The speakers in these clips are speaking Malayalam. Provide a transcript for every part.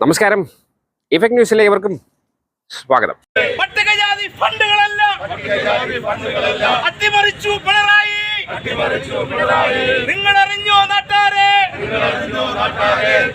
നമസ്കാരം. ഇഫക്ട് ന്യൂസിലെ ഇവർക്കും സ്വാഗതം. പട്ടികജാതി ഫണ്ടുകളെല്ലാം അട്ടിമറിച്ചു പിണറായി. നിങ്ങൾ അറിഞ്ഞോ നാട്ടാരെ?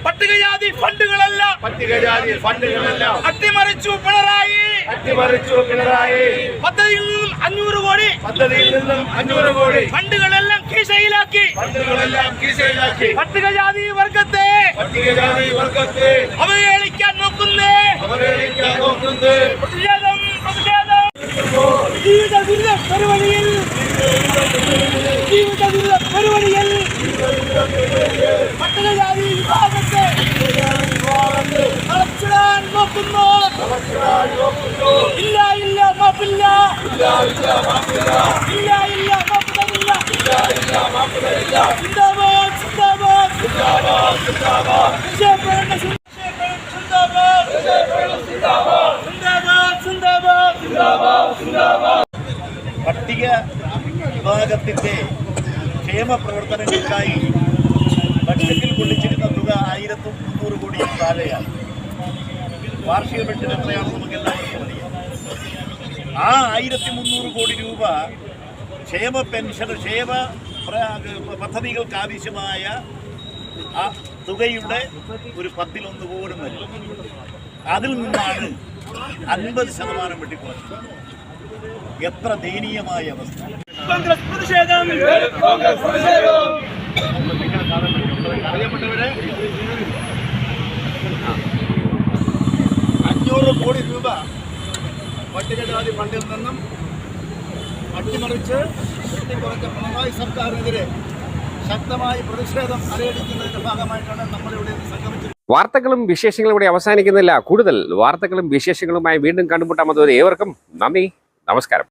പട്ടികജാതി ഫണ്ടുകളെല്ലാം പട്ടികജാതി ഫണ്ടുകളെല്ലാം അട്ടിമറിച്ചു പിണറായി. അട്ടിമറിച്ചു പിണറായി പദ്ധതിയിൽ നിന്നും അഞ്ഞൂറ് കോടി. പദ്ധതിയിൽ നിന്നും അഞ്ഞൂറ് കോടി ഫണ്ടുകളെല്ലാം കീശയിലാക്കി ഫണ്ടുകളെല്ലാം കീശയിലാക്കി. പട്ടികജാതി വർഗത്തെ പട്ടികജാതി വർഗത്തെ അവഹേളിക്കാൻ നോക്കുന്നേ. അവഹേളിക്കാൻ നോക്കുന്നേ. പ്രതിഷേധം പ്രതിഷേധം. ജീവിത ദുരിത പെരുവഴിയിൽ ജീവിത ദുരിത പെരുവഴിയിൽ പട്ടികജാതി വിഭാഗത്തെ അടച്ചിടാൻ നോക്കുന്നു. ഇല്ല ഇല്ല മാപ്പില്ല. ഇല്ല ഇല്ല മാപ്പ് തരില്ല ഇല്ല ഇല്ല ഇല്ല സിന്ദാബാദ് സിന്ദാബാദ് പട്ടിക വിഭാഗത്തിന്റെ ക്ഷേമ പ്രവർത്തനങ്ങൾക്കായി ബഡ്ജറ്റിൽ കൊള്ളിച്ചിരുന്ന തുക ആയിരത്തി മുന്നൂറ് കോടി താഴെയാണ്. വാർഷിക ബഡ്ജറ്റ് എത്രയാണെന്ന് നമുക്ക് എല്ലാവർക്കും അറിയാം. ആ ആയിരത്തി മുന്നൂറ് കോടി രൂപ ക്ഷേമ പെൻഷൻ ക്ഷേമ പദ്ധതികൾക്ക് ആവശ്യമായ ആ തുകയുടെ ഒരു പത്തിലൊന്ന് പോലും വരും. അതിൽ നിന്നാണ് അൻപത് ശതമാനം വെട്ടിക്കുറച്ചത് എത്ര ദയനീയമായ അവസ്ഥ. കോൺഗ്രസ് പ്രതിഷേധം. അറിയപ്പെട്ടവരെ അഞ്ഞൂറ് കോടി രൂപ പട്ടികജാതി ഫണ്ടിൽ നിന്നും അട്ടിമറിച്ച് വെട്ടിക്കുറച്ച പിണറായി സർക്കാരിനെതിരെ ശക്തമായി പ്രതിഷേധം അറിയിക്കുന്നതിന്റെ ഭാഗമായിട്ടാണ് നമ്മളിവിടെ സംഗമിച്ചത് വാർത്തകളും വിശേഷങ്ങളും ഇവിടെ അവസാനിക്കുന്നില്ല. കൂടുതൽ വാർത്തകളും വിശേഷങ്ങളുമായി വീണ്ടും കണ്ടുമുട്ടാൻ അതുവരെ ഏവർക്കും നന്ദി. നമസ്കാരം.